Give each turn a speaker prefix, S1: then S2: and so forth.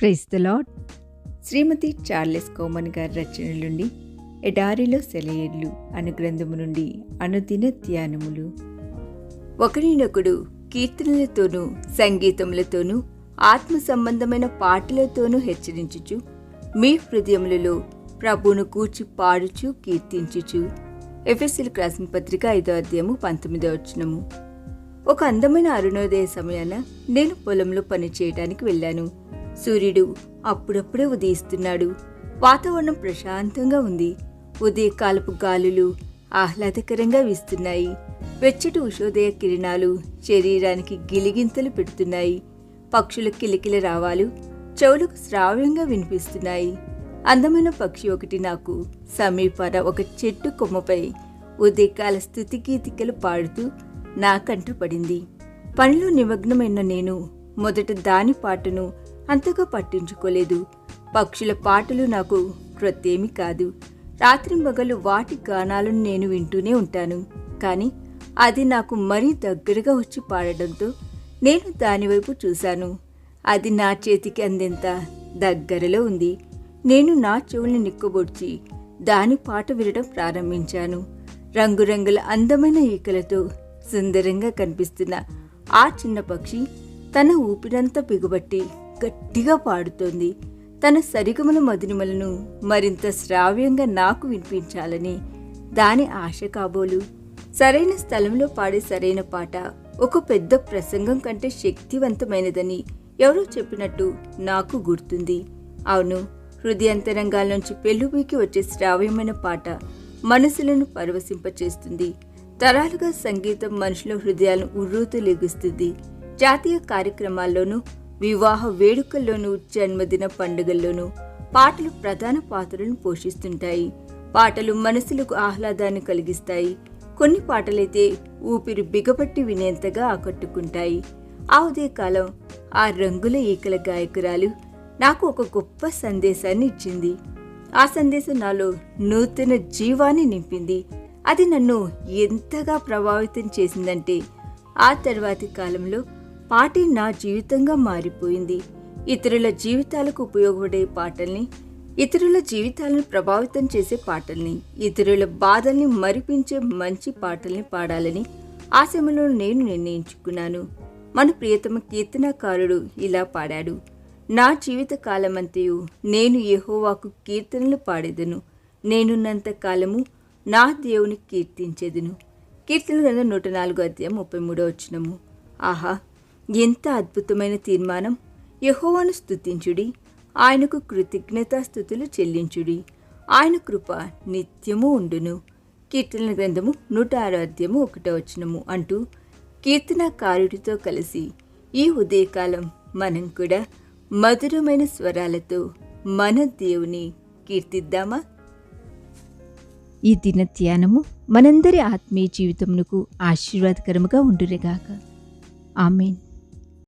S1: Praise the Lord
S2: Shrimati Charles Cowman గారి రచనల నుండి ఎడారిలో సెలయేర్లు అను గ్రంథము నుండి అనుదిన ధ్యానములు. ఒకరినొకడు కీర్తనలతోనూ సంగీతములతోనూ ఆత్మ సంబంధమైన పాటలతోనూ హెచ్చరించుచు మీ హృదయములలో ప్రభువును కూర్చి పాడుచు కీర్తించుచు. ఎఫ్ఎస్ఎల్ క్రాసిన పత్రిక ఐదో అధ్యాయము పంతొమ్మిదో వచనము. ఒక అందమైన అరుణోదయ సమయాన నేను పొలంలో పని చేయడానికి వెళ్ళాను. సూర్యుడు అప్పుడప్పుడే ఉదయిస్తున్నాడు. వాతావరణం ప్రశాంతంగా ఉంది. ఉదయకాలపు గాలులు ఆహ్లాదకరంగా వీస్తున్నాయి. వెచ్చటి ఉషోదయ కిరణాలు శరీరానికి గిలిగింతలు పెడుతున్నాయి. పక్షుల కిలకిల రావాలు చెవులకు శ్రావ్యంగా వినిపిస్తున్నాయి. అందమైన పక్షి ఒకటి నాకు సమీపాన ఒక చెట్టు కొమ్మపై ఉదయకాల స్థుతి గీతికలు పాడుతూ నాకంటూ పడింది. పనిలో నిమగ్నమైన నేను మొదట దాని పాటను అంతగా పట్టించుకోలేదు. పక్షుల పాటలు నాకు క్రొత్తేమి కాదు. రాత్రి మగలు వాటి గానాలను నేను వింటూనే ఉంటాను. కానీ అది నాకు మరీ దగ్గరగా వచ్చి పాడడంతో నేను దానివైపు చూశాను. అది నా చేతికి అందేంత దగ్గరలో ఉంది. నేను నా చెవుల్ని నిక్కబొడ్చి దాని పాట వినడం ప్రారంభించాను. రంగురంగుల అందమైన ఈకలతో సుందరంగా కనిపిస్తున్న ఆ చిన్న పక్షి తన ఊపిరంతా బిగుబట్టి గట్టిగా పాడుతోంది. తన సరిగమల మధునిమలను మరింత శ్రావ్యంగా నాకు వినిపించాలని దాని ఆశ కాబోలు. సరైన స్థలంలో పాడే సరైన పాట ఒక పెద్ద ప్రసంగం కంటే శక్తివంతమైనదని ఎవరో చెప్పినట్టు నాకు గుర్తుంది. అవును హృదయంతరంగాల నుంచి పెళ్ళుబీకి వచ్చే శ్రావ్యమైన పాట మనసులను పరవశింపచేస్తుంది. తరాలుగా సంగీతం మనుషుల హృదయాలను ఉర్రూతు లెగుస్తుంది జాతీయ కార్యక్రమాల్లోనూ వివాహ వేడుకల్లోనూ జన్మదిన పండుగల్లోనూ పాటలు ప్రధాన పాత్రలను పోషిస్తుంటాయి. పాటలు మనసులకు ఆహ్లాదాన్ని కలిగిస్తాయి. కొన్ని పాటలైతే ఊపిరి బిగపట్టి వినేంతగా ఆకట్టుకుంటాయి. ఆ ఉదయకాలం ఆ రంగుల ఈకల గాయకురాలు నాకు ఒక గొప్ప సందేశాన్ని ఇచ్చింది. ఆ సందేశం నాలో నూతన జీవాన్ని నింపింది. అది నన్ను ఎంతగా ప్రభావితం చేసిందంటే ఆ తర్వాతి కాలంలో పాటే నా జీవితంగా మారిపోయింది. ఇతరుల జీవితాలకు ఉపయోగపడే పాటల్ని ఇతరుల జీవితాలను ప్రభావితం చేసే పాటల్ని ఇతరుల బాధల్ని మరిపించే మంచి పాటల్ని పాడాలని ఆ సమయంలో నేను నిర్ణయించుకున్నాను. మన ప్రియతమ కీర్తనకారుడు ఇలా పాడాడు. నా జీవిత కాలమంతయు నేను యహోవాకు కీర్తనలు పాడేదను. నేనున్నంత కాలము నా దేవుని కీర్తించేదను. కీర్తన గ్రంథం నూట నాలుగో అధ్యాయం ముప్పై మూడో వచ్చినము ఆహా! ఎంత అద్భుతమైన తీర్మానం. యహోవాను స్తుతించుడి. ఆయనకు కృతజ్ఞతాస్థుతులు చెల్లించుడి. ఆయన కృప నిత్యము ఉండును. కీర్తన గ్రంథము నూట ఆరాధ్యము ఒకటో వచనము అంటూ కీర్తనకారుడితో కలిసి ఈ ఉదయకాలం మనం కూడా మధురమైన స్వరాలతో మన దేవుని కీర్తిద్దామా?
S1: ఈ దిన ధ్యానము మనందరి ఆత్మీయ జీవితమునకు ఆశీర్వాదకరముగా ఉండురేగాక ఆమెన్.